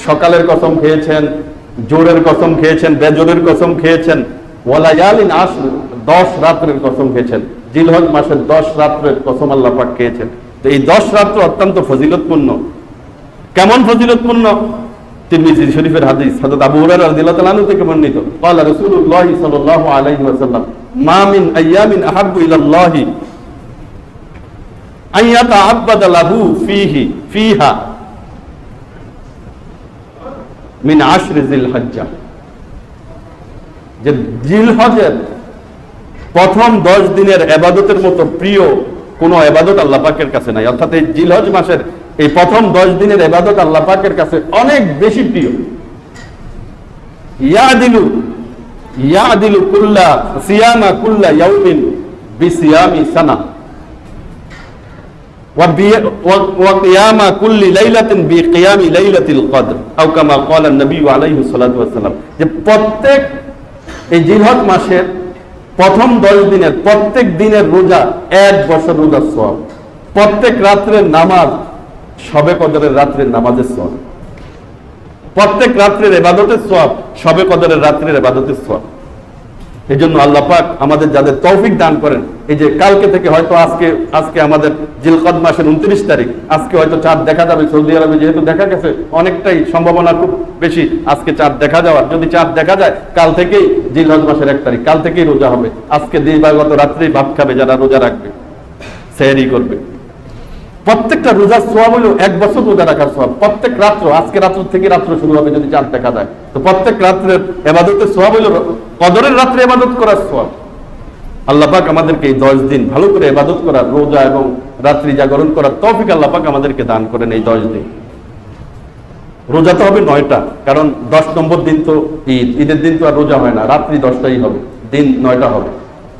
সকালের কসম খেয়েছেন জোরের কসম খেয়েছেন বেজোরের কসম খেয়েছেন ওয়ালায়ালিন আস দশ রাত্রের কসম খেয়েছেন জিলহজ মাসের দশ রাত্রের কসম আল্লাহ পাক খেয়েছেন তো এই দশ রাত্র অত্যন্ত ফজিলতপূর্ণ কেমন ফজিলতপূর্ণ তিরমিজি শরীফের হাদিস হযরত আবু হুরায়রা রাদিয়াল্লাহু তাআলা আনহু থেকে বর্ণিত قال رسول الله صلى الله عليه وسلم ما من ايام احب الى الله ان يتعبد له فيه فيها মিন আশ্রে জিল হজ্জা যে জিল হজের প্রথম দশ দিনের এবাদতের মতো প্রিয় কোনো এবাদত আল্লাহ পাকের কাছে নাই। অর্থাৎ এই জিল হজ মাসের এই প্রথম দশ দিনের এবাদত আল্লাহ পাকের কাছে অনেক বেশি প্রিয়। ইয়া দিলু ইয়া দিলু কুল্লা, সিয়ামা কুল্লা ইয়াউমিন বিসিয়ামি সানা। وقيام كل ليلة بقيام ليلة القدر أو كما قال النبي عليه الصلاة والسلام যে প্রত্যেক এই জিলহজ মাসের প্রথম দশ দিনের প্রত্যেক দিনের রোজা এক বছর রোজার সব প্রত্যেক রাত্রের নামাজ সবে কদরের রাত্রের নামাজের সব প্রত্যেক রাত্রের এবাদতের সব সবে কদরের রাত্রের এবাদতের সব এই জন্য আল্লাহ পাক আমাদের যাদের তৌফিক দান করেন, এই যে কালকে থেকে হয়তো আজকে আজকে আমাদের জিলকদ মাসের উনত্রিশ তারিখ, আজকে হয়তো চাঁদ দেখা যাবে, সৌদি আরবে যেহেতু দেখা গেছে, অনেকটাই সম্ভাবনা খুব বেশি আজকে চাঁদ দেখা যাওয়ার। যদি চাঁদ দেখা যায়, কাল থেকেই জিলহজ মাসের এক তারিখ, কাল থেকেই রোজা হবে। আজকে দিবাগত রাত্রেই ভাত খাবে যারা রোজা রাখবে, সেহরি করবে। প্রত্যেকটা রোজার সোয়াব হলো এক বছর রোজা রাখার সোয়াব। প্রত্যেক রাত্র, আজকে রাত্র থেকে রাত্র শুরু হবে যদি চাঁদ দেখা যায়। তো প্রত্যেক রাত্রের এবাদতের সোয়াব হলো কদরের রাত্রে এবাদত করার সব আল্লাহ পাক আমাদেরকে এই দশ দিন ভালো করে এবাদত করার রোজা এবং রাত্রি জাগরণ করার তফিক আল্লাহ পাক আমাদেরকে দান করেন এই দশ দিন। রোজা তো হবে নয়টা, কারণ দশ নম্বর দিন তো ঈদ। ঈদের দিন তো আর রোজা হয় না, রাত্রি দশটাই হবে, দিন নয়টা হবে।